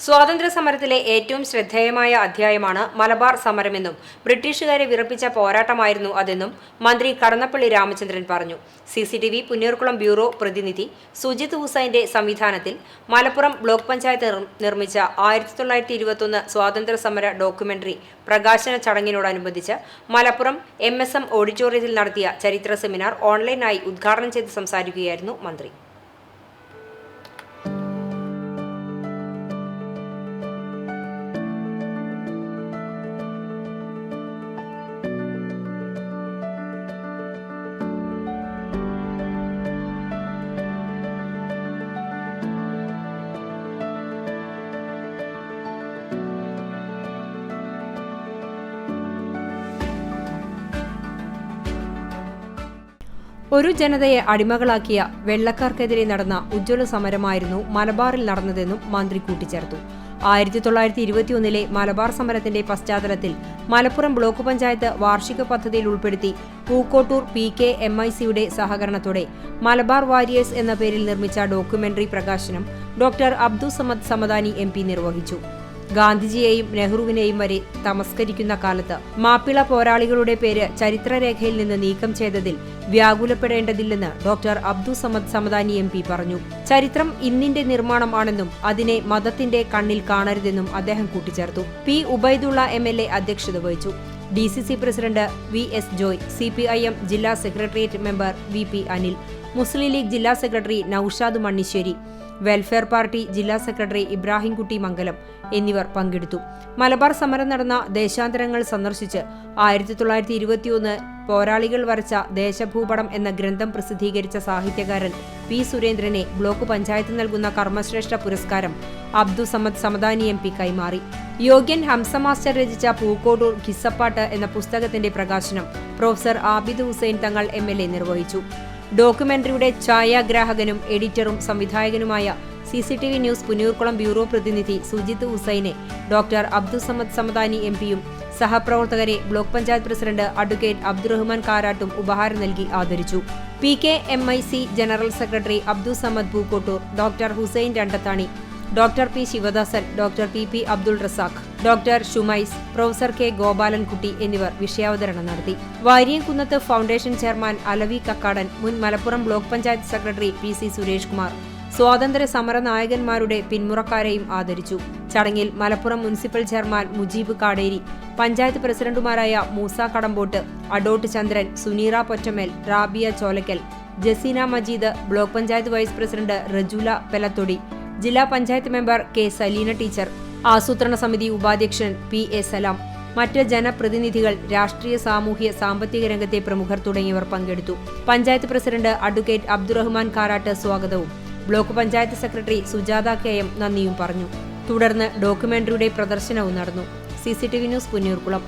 സ്വാതന്ത്ര്യ സമരത്തിലെ ഏറ്റവും ശ്രദ്ധേയമായ അധ്യായമാണ് മലബാർ സമരമെന്നും ബ്രിട്ടീഷുകാരെ വിറപ്പിച്ച പോരാട്ടമായിരുന്നു അതെന്നും മന്ത്രി കടന്നപ്പള്ളി രാമചന്ദ്രൻ പറഞ്ഞു. C C T V Punnayurkulam bureau പ്രതിനിധി സുജിത് ഹുസൈന്റെ സംവിധാനത്തിൽ മലപ്പുറം ബ്ലോക്ക് പഞ്ചായത്ത് നിർമ്മിച്ച ആയിരത്തി തൊള്ളായിരത്തി ഇരുപത്തൊന്ന് സ്വാതന്ത്ര്യ സമര ഡോക്യുമെന്ററി പ്രകാശന ചടങ്ങിനോടനുബന്ധിച്ച് മലപ്പുറം എം എസ് എം ഓഡിറ്റോറിയത്തിൽ നടത്തിയ ചരിത്ര സെമിനാർ ഓൺലൈനായി ഉദ്ഘാടനം ചെയ്ത് സംസാരിക്കുകയായിരുന്നു മന്ത്രി. ഒരു ജനതയെ അടിമകളാക്കിയ വെള്ളക്കാർക്കെതിരെ നടന്ന ഉജ്ജ്വല സമരമായിരുന്നു മലബാറിൽ നടന്നതെന്നും മന്ത്രി കൂട്ടിച്ചേർത്തു. ആയിരത്തി തൊള്ളായിരത്തി ഇരുപത്തിയൊന്നിലെ മലബാർ സമരത്തിന്റെ പശ്ചാത്തലത്തിൽ മലപ്പുറം ബ്ലോക്ക് പഞ്ചായത്ത് വാർഷിക പദ്ധതിയിൽ ഉൾപ്പെടുത്തി Pookkottur P K M I സിയുടെ സഹകരണത്തോടെ മലബാർ വാരിയേഴ്സ് എന്ന പേരിൽ നിർമ്മിച്ച ഡോക്യുമെന്ററി പ്രകാശനം ഡോക്ടർ അബ്ദുൾ സമദ് സമദാനി എം നിർവഹിച്ചു. ഗാന്ധിജിയെയും നെഹ്റുവിനെയും വരെ തമസ്കരിക്കുന്ന കാലത്ത് മാപ്പിള പോരാളികളുടെ പേര് ചരിത്രരേഖയിൽ നിന്ന് നീക്കം ചെയ്തതിൽ വ്യാകുലപ്പെടേണ്ടതില്ലെന്ന് doctor Abdu Samad Samadani M P പറഞ്ഞു. ചരിത്രം ഇന്നിന്റെ നിർമ്മാണമാണെന്നും അതിനെ മതത്തിന്റെ കണ്ണിൽ കാണരുതെന്നും അദ്ദേഹം കൂട്ടിച്ചേർത്തു. P Ubaidulla M L A അധ്യക്ഷത വഹിച്ചു. D C C president V S Joy C P I M ജില്ലാ secretariat member V P Anil Muslim League ജില്ലാ secretary Naushad Mannissery welfare party ജില്ലാ സെക്രട്ടറി ഇബ്രാഹിംകുട്ടി മംഗലം എന്നിവർ പങ്കെടുത്തു. മലബാർ സമരം നടന്ന ദേശാന്തരങ്ങൾ സന്ദർശിച്ച് ആയിരത്തി തൊള്ളായിരത്തി ഇരുപത്തിയൊന്ന് പോരാളികൾ വരച്ച ദേശഭൂപടം എന്ന ഗ്രന്ഥം പ്രസിദ്ധീകരിച്ച സാഹിത്യകാരൻ പി സുരേന്ദ്രനെ ബ്ലോക്ക് പഞ്ചായത്ത് നൽകുന്ന കർമ്മശ്രേഷ്ഠ പുരസ്കാരം അബ്ദു സമദ് സമദാനി എം പി കൈമാറി. യോഗ്യൻ ഹംസ മാസ്റ്റർ രചിച്ച പൂക്കോടൂർ ഖിസ്സപ്പാട്ട് എന്ന പുസ്തകത്തിന്റെ പ്രകാശനം പ്രൊഫസർ ആബിദ് ഹുസൈൻ തങ്ങൾ എ നിർവഹിച്ചു. ഡോക്യുമെന്ററിയുടെ ഛായാഗ്രാഹകനും എഡിറ്ററും സംവിധായകനുമായ C C T V news Punnayurkulam bureau പ്രതിനിധി സുജിത് ഹുസൈനെ ഡോക്ടർ അബ്ദുസമദ് സമദാനി എം പിയും സഹപ്രവർത്തകരെ block panchayat president advocate Abdurahman കാരാട്ടും ഉപഹാരം നൽകി ആദരിച്ചു. P K M I C general secretary Abdul Samad Pookkottur doctor Hussain Randathani doctor P Sivadasan doctor P P Abdul Razak. Doctor Shumais professor K Gopalankutty എന്നിവർ വിഷയാവതരണം നടത്തി. Variyamkunnath foundation chairman Alavi Kakkadan മുൻ Malappuram block panchayat secretary P C Suresh Kumar സ്വാതന്ത്ര്യ സമര നായകന്മാരുടെ പിന്മുറക്കാരെയും ആദരിച്ചു. ചടങ്ങിൽ മലപ്പുറം മുനിസിപ്പൽ ചെയർമാൻ മുജീബ് കാടേരി പഞ്ചായത്ത് പ്രസിഡന്റുമാരായ Moosa Kadambot Adot Chandran Suneera Pottamel Rabiya Cholakkal Jaseena Majeed block panchayat vice president Rajula Pelathodi ജില്ലാ panchayat member K Salina teacher ആസൂത്രണ സമിതി ഉപാധ്യക്ഷൻ പി എ സലാം. മറ്റ് ജനപ്രതിനിധികൾ രാഷ്ട്രീയ സാമൂഹ്യ സാമ്പത്തിക രംഗത്തെ പ്രമുഖർ തുടങ്ങിയവർ പങ്കെടുത്തു. പഞ്ചായത്ത് പ്രസിഡന്റ് അഡ്വക്കേറ്റ് അബ്ദുറഹ്മാൻ കാരാട്ട് സ്വാഗതവും. Block panchayat secretary Sujatha K M നന്ദിയും പറഞ്ഞു. തുടർന്ന് ഡോക്യുമെന്ററിയുടെ പ്രദർശനവും നടന്നു. C news Punnurkulam